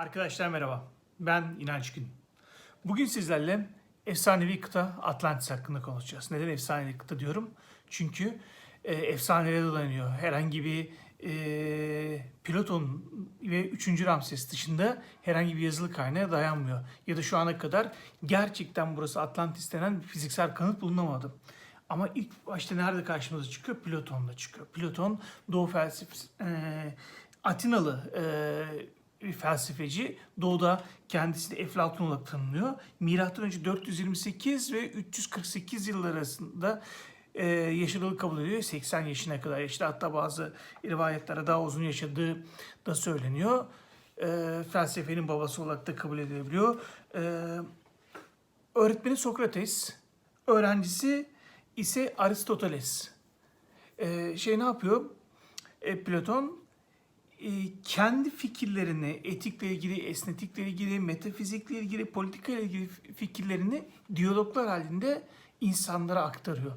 Arkadaşlar merhaba. Ben İnanç Gün. Bugün sizlerle efsanevi kıta Atlantis hakkında konuşacağız. Neden efsanevi kıta diyorum? Çünkü e, efsanelere dayanıyor. Herhangi bir e, Platon ve 3. Ramses dışında herhangi bir yazılı kaynağa dayanmıyor. Ya da şu ana kadar gerçekten burası Atlantis denen fiziksel kanıt bulunamadı. Ama ilk başta nerede karşımıza çıkıyor? Platon'da çıkıyor. Platon Doğu felsefesi, e, Atinalı e, bir felsefeci. Doğuda kendisini Eflatun olarak tanımlıyor. Milattan önce 428 ve 348 yıllar arasında e, yaşadığı kabul ediliyor. 80 yaşına kadar yaşadı. Hatta bazı rivayetlere daha uzun yaşadığı da söyleniyor. E, felsefenin babası olarak da kabul edilebiliyor. E, öğretmeni Sokrates, öğrencisi ise Aristoteles. E, şey ne yapıyor? E, Platon kendi fikirlerini, etikle ilgili, esnetikle ilgili, metafizikle ilgili, politika ile ilgili fikirlerini diyaloglar halinde insanlara aktarıyor.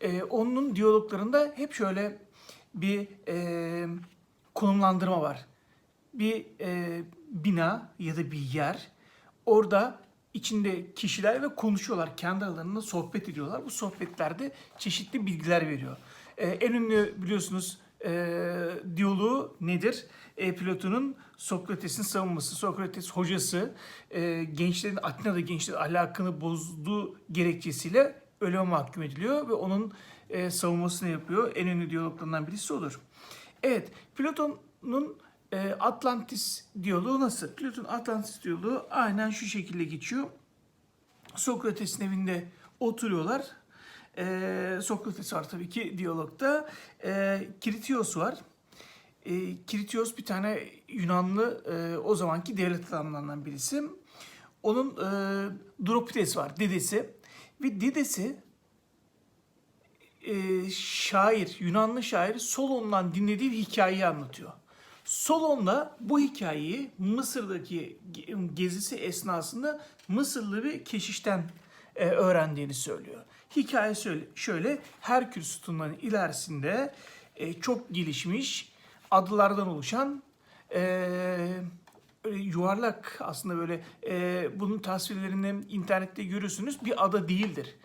E, onun diyaloglarında hep şöyle bir e, konumlandırma var. Bir e, bina ya da bir yer, orada içinde kişiler ve konuşuyorlar. Kendi aralarında sohbet ediyorlar. Bu sohbetlerde çeşitli bilgiler veriyor. E, en ünlü biliyorsunuz e, diyaloğu nedir? E, Platon'un Sokrates'in savunması. Sokrates hocası e, gençlerin Atina'da gençlerin ahlakını bozduğu gerekçesiyle ölüme mahkum ediliyor ve onun e, savunmasını yapıyor. En ünlü diyaloglarından birisi odur. Evet, Platon'un e, Atlantis diyaloğu nasıl? Platon Atlantis diyaloğu aynen şu şekilde geçiyor. Sokrates'in evinde oturuyorlar. Ee, Sokrates var tabii ki diyalogda. Ee, Kiritios var. Ee, Kiritios bir tane Yunanlı e, o zamanki devlet adamlarından birisi. Onun e, Dropides var, dedesi. Ve dedesi e, şair, Yunanlı şair Solon'dan dinlediği bir hikayeyi anlatıyor. Solon'da bu hikayeyi Mısır'daki ge- gezisi esnasında Mısırlı bir keşişten e, öğrendiğini söylüyor. Hikaye söyle, şöyle, Herkül sütunlarının ilerisinde e, çok gelişmiş adalardan oluşan e, yuvarlak aslında böyle e, bunun tasvirlerini internette görürsünüz bir ada değildir.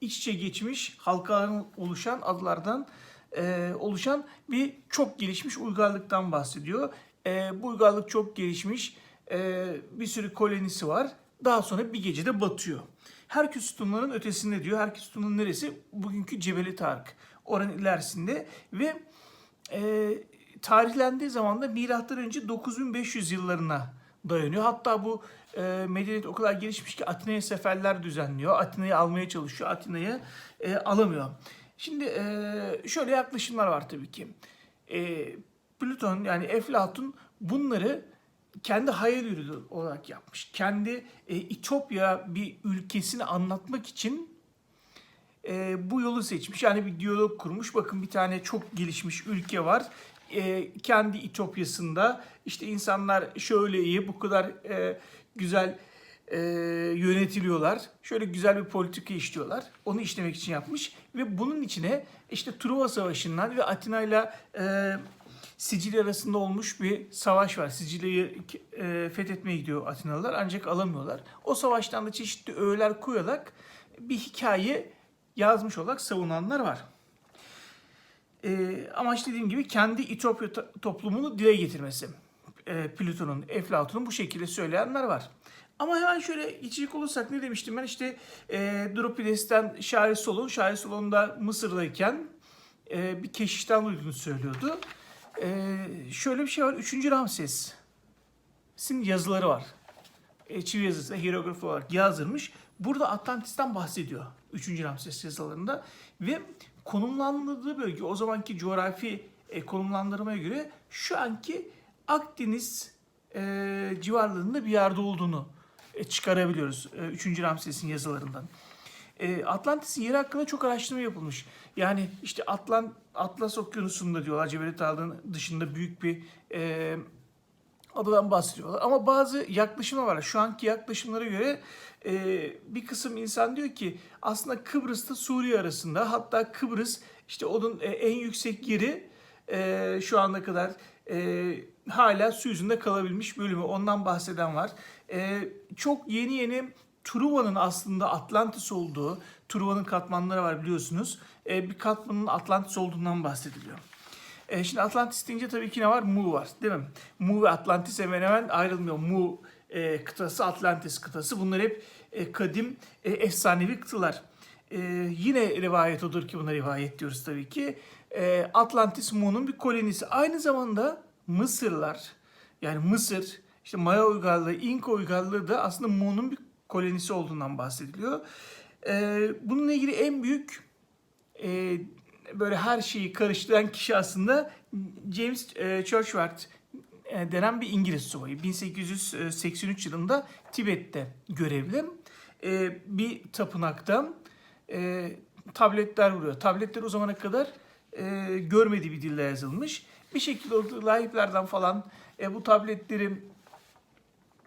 İç içe geçmiş halkaların oluşan adalardan e, oluşan bir çok gelişmiş uygarlıktan bahsediyor. E, bu uygarlık çok gelişmiş e, bir sürü kolonisi var. Daha sonra bir gecede batıyor. Herkül sütunlarının ötesinde diyor. Herkül sütununun neresi? Bugünkü Cebeli Tarık. Oranın ilerisinde ve e, tarihlendiği zaman da milattan önce 9500 yıllarına dayanıyor. Hatta bu e, medeniyet o kadar gelişmiş ki Atina'ya seferler düzenliyor. Atina'yı almaya çalışıyor. Atina'yı e, alamıyor. Şimdi e, şöyle yaklaşımlar var tabii ki. E, Plüton yani Eflatun bunları kendi hayal ürünü olarak yapmış. Kendi e, İtopya bir ülkesini anlatmak için e, bu yolu seçmiş. Yani bir diyalog kurmuş. Bakın bir tane çok gelişmiş ülke var. E, kendi İtopya'sında işte insanlar şöyle iyi, bu kadar e, güzel e, yönetiliyorlar. Şöyle güzel bir politika işliyorlar. Onu işlemek için yapmış. Ve bunun içine işte Truva Savaşı'ndan ve Atina ile Sicilya arasında olmuş bir savaş var. Sicilya'yı e, fethetmeye gidiyor Atinalılar ancak alamıyorlar. O savaştan da çeşitli öğeler koyarak bir hikaye yazmış olarak savunanlar var. E, ama işte dediğim gibi kendi İtopya to- toplumunu dile getirmesi. E, Plüton'un, Eflatun'un bu şekilde söyleyenler var. Ama hemen şöyle geçecek olursak ne demiştim ben işte e, Dropides'ten Şair Solon, Şair Solon da Mısır'dayken e, bir keşişten duyduğunu söylüyordu. E, şöyle bir şey var, 3. Ramses'in yazıları var. E, çivi yazısı, hieroglif olarak yazdırmış. Burada Atlantis'ten bahsediyor 3. Ramses yazılarında ve konumlandırdığı bölge o zamanki coğrafi e, konumlandırmaya göre şu anki Akdeniz e, civarlarında bir yerde olduğunu e, çıkarabiliyoruz e, 3. Ramses'in yazılarından. E, Atlantis'in yeri hakkında çok araştırma yapılmış. Yani işte Atlant Atlas Okyanusu'nda diyorlar Cebeli Tarık'ın dışında büyük bir e, adadan bahsediyorlar. Ama bazı yaklaşımlar var. Şu anki yaklaşımlara göre e, bir kısım insan diyor ki aslında Kıbrıs'ta Suriye arasında hatta Kıbrıs işte onun e, en yüksek yeri e, şu ana kadar e, hala su yüzünde kalabilmiş bölümü. Ondan bahseden var. Ee, çok yeni yeni Truva'nın aslında Atlantis olduğu, Truva'nın katmanları var biliyorsunuz. Ee, bir katmanın Atlantis olduğundan bahsediliyor. Ee, şimdi Atlantis deyince tabii ki ne var? Mu var değil mi? Mu ve Atlantis hemen hemen ayrılmıyor. Mu e, kıtası, Atlantis kıtası. Bunlar hep e, kadim, e, efsanevi kıtalar. E, yine rivayet odur ki buna rivayet diyoruz tabii ki. E, Atlantis Mu'nun bir kolonisi. Aynı zamanda Mısırlar, yani Mısır, işte Maya uygarlığı, İnka uygarlığı da aslında Mu'nun bir kolonisi olduğundan bahsediliyor. E, bununla ilgili en büyük e, böyle her şeyi karıştıran kişi aslında James e, Churchward e, denen bir İngiliz subayı. 1883 yılında Tibet'te görevli. E, bir tapınakta e, tabletler vuruyor. Tabletler o zamana kadar e, görmediği bir dille yazılmış. Bir şekilde o rahiplerden falan e, bu tabletleri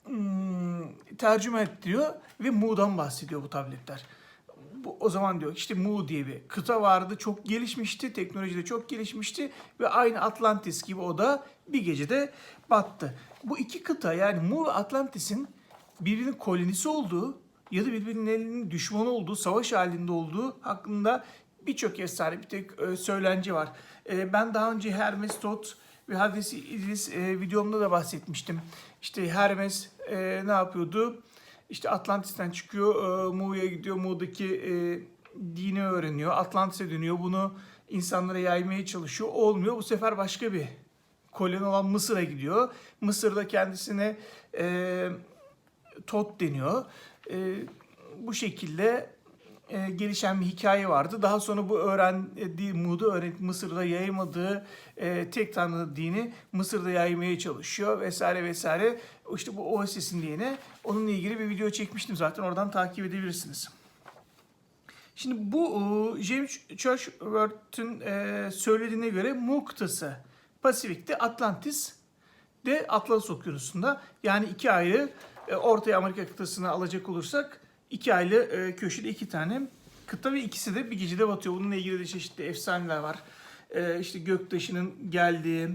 hmm, tercüme ettiriyor ve Mu'dan bahsediyor bu tabletler. Bu, o zaman diyor işte Mu diye bir kıta vardı. Çok gelişmişti. Teknoloji de çok gelişmişti. Ve aynı Atlantis gibi o da bir gecede battı. Bu iki kıta yani Mu ve Atlantis'in birbirinin kolonisi olduğu ya da birbirinin düşmanı olduğu, savaş halinde olduğu hakkında birçok efsane, bir tek e, söylence var. E, ben daha önce Hermes Tot ve Hadis İdris e, videomda da bahsetmiştim. İşte Hermes e, ne yapıyordu? İşte Atlantis'ten çıkıyor, e, Mu'ya gidiyor, Mu'daki e, dini öğreniyor. Atlantis'e dönüyor, bunu insanlara yaymaya çalışıyor. Olmuyor, bu sefer başka bir koloni olan Mısır'a gidiyor. Mısır'da kendisine e, Tot deniyor. E, bu şekilde e, gelişen bir hikaye vardı. Daha sonra bu öğrendiği Mu'du öğrenip Mısır'da yaymadığı e, tek tanrı dini Mısır'da yaymaya çalışıyor vesaire vesaire. İşte bu Oasis'in diyene onunla ilgili bir video çekmiştim zaten oradan takip edebilirsiniz. Şimdi bu e, James Churchward'ın e, söylediğine göre Mu Pasifik'te Atlantis de Atlas Okyanusu'nda yani iki ayrı e, Orta Amerika kıtasını alacak olursak iki ayrı e, köşede iki tane kıta ve ikisi de bir gecede batıyor. Bununla ilgili de çeşitli efsaneler var. E, işte göktaşının geldiği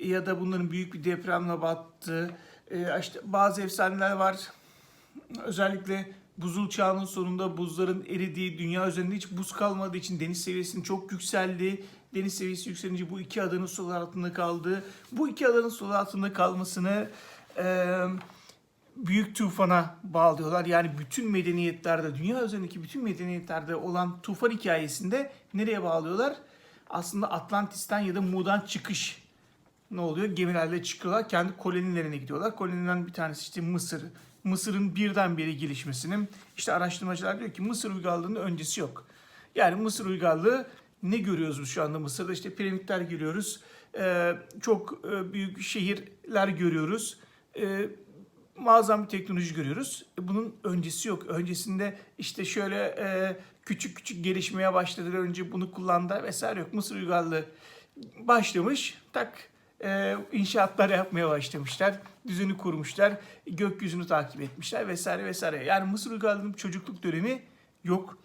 ya da bunların büyük bir depremle battığı. E, işte bazı efsaneler var. Özellikle buzul çağının sonunda buzların eridiği, dünya üzerinde hiç buz kalmadığı için deniz seviyesinin çok yükseldiği, deniz seviyesi yükselince bu iki adanın sular altında kaldığı, bu iki adanın sular altında kalmasını e, büyük tufana bağlıyorlar. Yani bütün medeniyetlerde, dünya üzerindeki bütün medeniyetlerde olan tufan hikayesinde nereye bağlıyorlar? Aslında Atlantis'ten ya da Mu'dan çıkış ne oluyor? Gemilerle çıkıyorlar. Kendi kolonilerine gidiyorlar. Koloniden bir tanesi işte Mısır. Mısır'ın birdenbire gelişmesinin işte araştırmacılar diyor ki Mısır uygarlığının öncesi yok. Yani Mısır uygarlığı ne görüyoruz biz şu anda Mısır'da? İşte piramitler görüyoruz. Ee, çok e, büyük şehirler görüyoruz. Muazzam bir teknoloji görüyoruz. E, Bunun öncesi yok. Öncesinde işte şöyle e, küçük küçük gelişmeye başladılar. Önce bunu kullandı vesaire yok. Mısır uygarlığı başlamış. Tak e, inşaatlar yapmaya başlamışlar. Düzeni kurmuşlar. Gökyüzünü takip etmişler vesaire vesaire. Yani Mısır uygarlığının çocukluk dönemi yok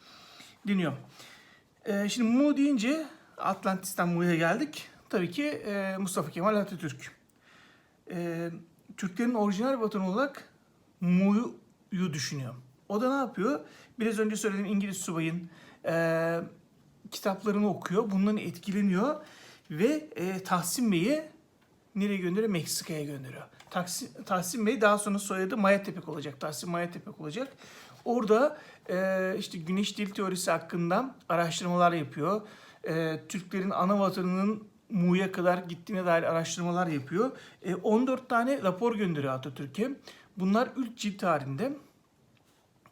deniyor. E, şimdi Mu deyince Atlantis'ten Mu'ya geldik. Tabii ki e, Mustafa Kemal Atatürk. E, Türklerin orijinal vatanı olarak Mu'yu düşünüyor. O da ne yapıyor? Biraz önce söylediğim İngiliz subayın e, kitaplarını okuyor. Bundan etkileniyor. Ve e, Tahsin Bey'i nereye gönderiyor? Meksika'ya gönderiyor. Tahsin, Tahsin Bey daha sonra soyadı Maya Tepek olacak. Tahsin Maya Tepek olacak. Orada e, işte güneş dil teorisi hakkında araştırmalar yapıyor. E, Türklerin ana vatanının Mu'ya kadar gittiğine dair araştırmalar yapıyor. E, 14 tane rapor gönderiyor Atatürk'e. Bunlar 3 cilt halinde.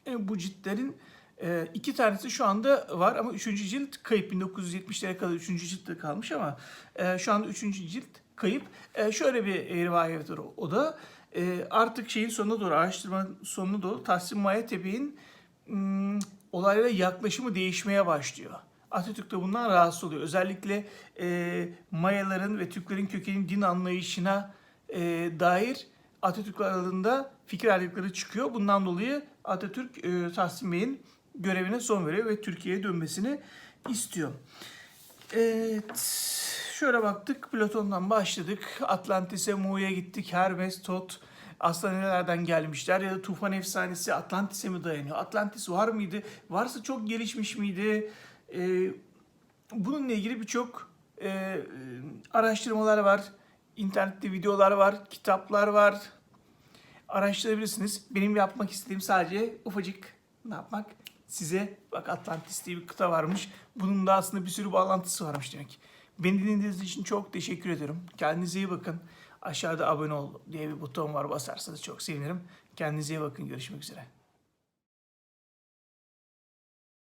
E, bu ciltlerin e, iki tanesi şu anda var ama üçüncü cilt kayıp. 1970'lere kadar üçüncü ciltte kalmış ama e, şu anda üçüncü cilt kayıp. E, şöyle bir e, rivayet var o da. E, artık şeyin sonuna doğru, araştırma sonuna doğru Tahsin Maya Tepe'nin olaylara yaklaşımı değişmeye başlıyor. Atatürk de bundan rahatsız oluyor. Özellikle e, Mayaların ve Türklerin kökenin din anlayışına e, dair Atatürk aralığında fikir ayrılıkları çıkıyor. Bundan dolayı Atatürk e, Tahsin Bey'in görevine son veriyor ve Türkiye'ye dönmesini istiyor. Evet, şöyle baktık. Platon'dan başladık. Atlantis'e, Mu'ya gittik. Hermes, Tot. Nerelerden gelmişler ya da tufan efsanesi Atlantis'e mi dayanıyor? Atlantis var mıydı? Varsa çok gelişmiş miydi? Ee, bununla ilgili birçok e, araştırmalar var. İnternette videolar var, kitaplar var. Araştırabilirsiniz. Benim yapmak istediğim sadece ufacık ne yapmak? Size bak Atlantis diye bir kıta varmış. Bunun da aslında bir sürü bağlantısı varmış demek. Beni dinlediğiniz için çok teşekkür ederim. Kendinize iyi bakın. Aşağıda abone ol diye bir buton var basarsanız çok sevinirim. Kendinize iyi bakın. Görüşmek üzere.